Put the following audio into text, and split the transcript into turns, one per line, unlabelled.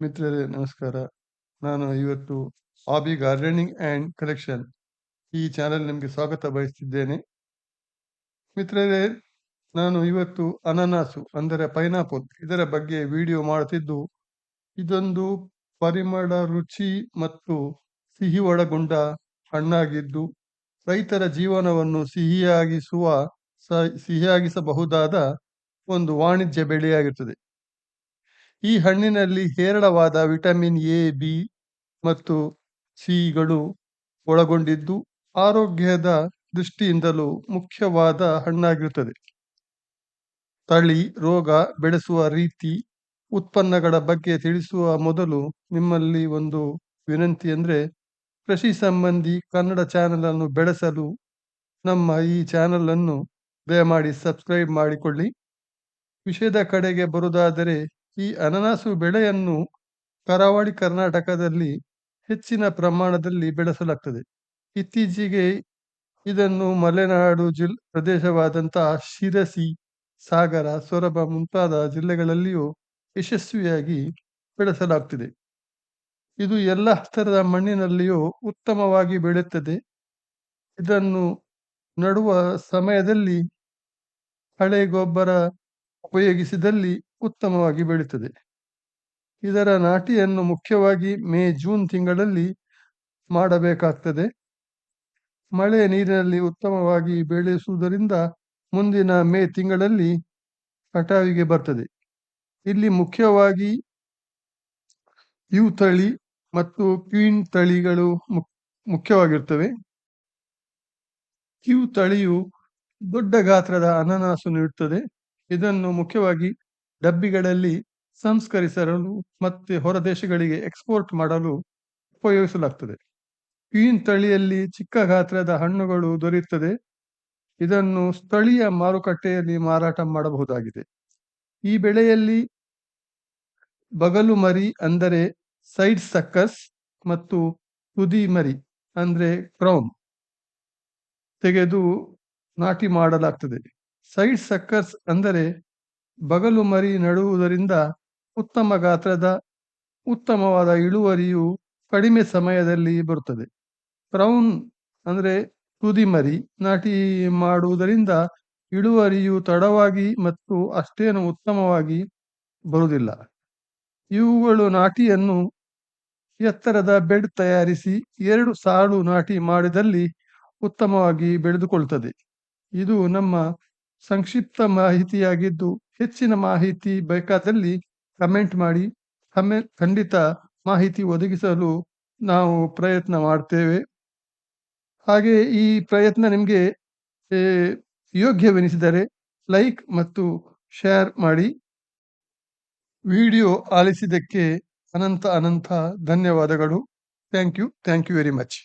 ಮಿತ್ರರೇ, ನಮಸ್ಕಾರ. ನಾನು ಇವತ್ತು ಹಾಬಿ ಗಾರ್ಡನಿಂಗ್ ಆ್ಯಂಡ್ ಕಲೆಕ್ಷನ್ ಈ ಚಾನೆಲ್ ನಿಮಗೆ ಸ್ವಾಗತ ಬಯಸ್ತಿದ್ದೇನೆ. ಮಿತ್ರರೇ, ನಾನು ಇವತ್ತು ಅನನಾಸು, ಅಂದರೆ ಪೈನಾಪಲ್ ಇದರ ಬಗ್ಗೆ ವಿಡಿಯೋ ಮಾಡುತ್ತಿದ್ದು, ಇದೊಂದು ಪರಿಮಳ ರುಚಿ ಮತ್ತು ಸಿಹಿ ಒಳಗೊಂಡ ಹಣ್ಣಾಗಿದ್ದು, ರೈತರ ಜೀವನವನ್ನು ಸಿಹಿಯಾಗಿಸುವ ಸಿಹಿಯಾಗಿಸಬಹುದಾದ ಒಂದು ವಾಣಿಜ್ಯ ಬೆಳೆಯಾಗಿರುತ್ತದೆ ಈ ಹಣ್ಣಿನಲ್ಲಿ ಹೇರಳವಾದ ವಿಟಮಿನ್ ಎ, ಬಿ ಮತ್ತು ಸಿಗಳು ಒಳಗೊಂಡಿದ್ದು ಆರೋಗ್ಯದ ದೃಷ್ಟಿಯಿಂದಲೂ ಮುಖ್ಯವಾದ ಹಣ್ಣಾಗಿರುತ್ತದೆ. ತಳಿ, ರೋಗ ಬೆಳೆಸುವ ರೀತಿ ಉತ್ಪನ್ನಗಳ ಬಗ್ಗೆ ತಿಳಿಸುವ ಮೊದಲು ನಿಮ್ಮಲ್ಲಿ ಒಂದು ವಿನಂತಿ ಅಂದರೆ ಕೃಷಿ ಸಂಬಂಧಿ ಕನ್ನಡ ಚಾನೆಲ್ ಅನ್ನು ಬೆಳೆಸಲು ನಮ್ಮ ಈ ಚಾನೆಲ್ ಅನ್ನು ದಯಮಾಡಿ ಸಬ್ಸ್ಕ್ರೈಬ್ ಮಾಡಿಕೊಳ್ಳಿ. ವಿಷಯದ ಕಡೆಗೆ ಬರುವುದಾದರೆ ಈ ಅನಾನಸು ಬೆಳೆಯನ್ನು ಕರಾವಳಿ ಕರ್ನಾಟಕದಲ್ಲಿ ಹೆಚ್ಚಿನ ಪ್ರಮಾಣದಲ್ಲಿ ಬೆಳೆಸಲಾಗ್ತದೆ. ಇತ್ತೀಚೆಗೆ ಇದನ್ನು ಮಲೆನಾಡು ಜಿಲ್ ಪ್ರದೇಶವಾದಂತಹ ಶಿರಸಿ, ಸಾಗರ, ಸೊರಬ ಮುಂತಾದ ಜಿಲ್ಲೆಗಳಲ್ಲಿಯೂ ಯಶಸ್ವಿಯಾಗಿ ಬೆಳೆಸಲಾಗ್ತಿದೆ. ಇದು ಎಲ್ಲ ತರದ ಮಣ್ಣಿನಲ್ಲಿಯೂ ಉತ್ತಮವಾಗಿ ಬೆಳೆಯುತ್ತದೆ. ಇದನ್ನು ನಡುವ ಸಮಯದಲ್ಲಿ ಹಳೆ ಗೊಬ್ಬರ ಉಪಯೋಗಿಸಿದಲ್ಲಿ ಉತ್ತಮವಾಗಿ ಬೆಳೀತದೆ. ಇದರ ನಾಟಿಯನ್ನು ಮುಖ್ಯವಾಗಿ ಮೇ, ಜೂನ್ ತಿಂಗಳಲ್ಲಿ ಮಾಡಬೇಕಾಗ್ತದೆ. ಮಳೆ ನೀರಿನಲ್ಲಿ ಉತ್ತಮವಾಗಿ ಬೆಳೆಸುವುದರಿಂದ ಮುಂದಿನ ಮೇ ತಿಂಗಳಲ್ಲಿ ಕಟಾವಿಗೆ ಬರ್ತದೆ. ಇಲ್ಲಿ ಮುಖ್ಯವಾಗಿ ಯು ತಳಿ ಮತ್ತು ಕ್ವೀನ್ ತಳಿಗಳು ಮುಖ್ಯವಾಗಿರ್ತವೆ. ಕ್ಯೂ ತಳಿಯು ದೊಡ್ಡ ಗಾತ್ರದ ಅನನಾಸು ನೀಡುತ್ತದೆ. ಇದನ್ನು ಮುಖ್ಯವಾಗಿ ಡಬ್ಬಿಗಳಲ್ಲಿ ಸಂಸ್ಕರಿಸಲು ಮತ್ತೆ ಹೊರದೇಶಗಳಿಗೆ ಎಕ್ಸ್ಪೋರ್ಟ್ ಮಾಡಲು ಉಪಯೋಗಿಸಲಾಗ್ತದೆ. ಕ್ವೀನ್ ತಳಿಯಲ್ಲಿ ಚಿಕ್ಕ ಗಾತ್ರದ ಹಣ್ಣುಗಳು ದೊರೆಯುತ್ತದೆ. ಇದನ್ನು ಸ್ಥಳೀಯ ಮಾರುಕಟ್ಟೆಯಲ್ಲಿ ಮಾರಾಟ ಮಾಡಬಹುದಾಗಿದೆ. ಈ ಬೆಳೆಯಲ್ಲಿ ಬಗಲು ಮರಿ ಅಂದರೆ ಸೈಡ್ ಸಕ್ಕಸ್ ಮತ್ತು ತುದಿ ಮರಿ ಅಂದರೆ ಕ್ರೌನ್ ತೆಗೆದು ನಾಟಿ ಮಾಡಲಾಗ್ತದೆ. ಸೈಡ್ ಸಕ್ಕಸ್ ಅಂದರೆ ಬಗಲು ಮರಿ ನಡುವುದರಿಂದ ಉತ್ತಮ ಗಾತ್ರದ ಉತ್ತಮವಾದ ಇಳುವರಿಯು ಕಡಿಮೆ ಸಮಯದಲ್ಲಿ ಬರುತ್ತದೆ. ಕ್ರೌನ್ ಅಂದ್ರೆ ತುದಿ ಮರಿ ನಾಟಿ ಮಾಡುವುದರಿಂದ ಇಳುವರಿಯು ತಡವಾಗಿ ಮತ್ತು ಅಷ್ಟೇನು ಉತ್ತಮವಾಗಿ ಬರುವುದಿಲ್ಲ. ಇವುಗಳು ನಾಟಿಯನ್ನು ಎತ್ತರದ ಬೆಡ್ ತಯಾರಿಸಿ ಎರಡು ಸಾಲು ನಾಟಿ ಮಾಡಿದಲ್ಲಿ ಉತ್ತಮವಾಗಿ ಬೆಳೆದುಕೊಳ್ತದೆ. ಇದು ನಮ್ಮ ಸಂಕ್ಷಿಪ್ತ ಮಾಹಿತಿಯಾಗಿದ್ದು ಹೆಚ್ಚಿನ ಮಾಹಿತಿ ಬೇಕಾದಲ್ಲಿ ಕಮೆಂಟ್ ಮಾಡಿ. ಕಮೆ ಖಂಡಿತ ಮಾಹಿತಿ ಒದಗಿಸಲು ನಾವು ಪ್ರಯತ್ನ ಮಾಡ್ತೇವೆ. ಹಾಗೆ ಈ ಪ್ರಯತ್ನ ನಿಮಗೆ ಯೋಗ್ಯವೆನಿಸಿದರೆ ಲೈಕ್ ಮತ್ತು ಶೇರ್ ಮಾಡಿ. ವಿಡಿಯೋ ಆಲಿಸಿದ್ದಕ್ಕೆ ಅನಂತ ಅನಂತ ಧನ್ಯವಾದಗಳು. Thank you thank you very much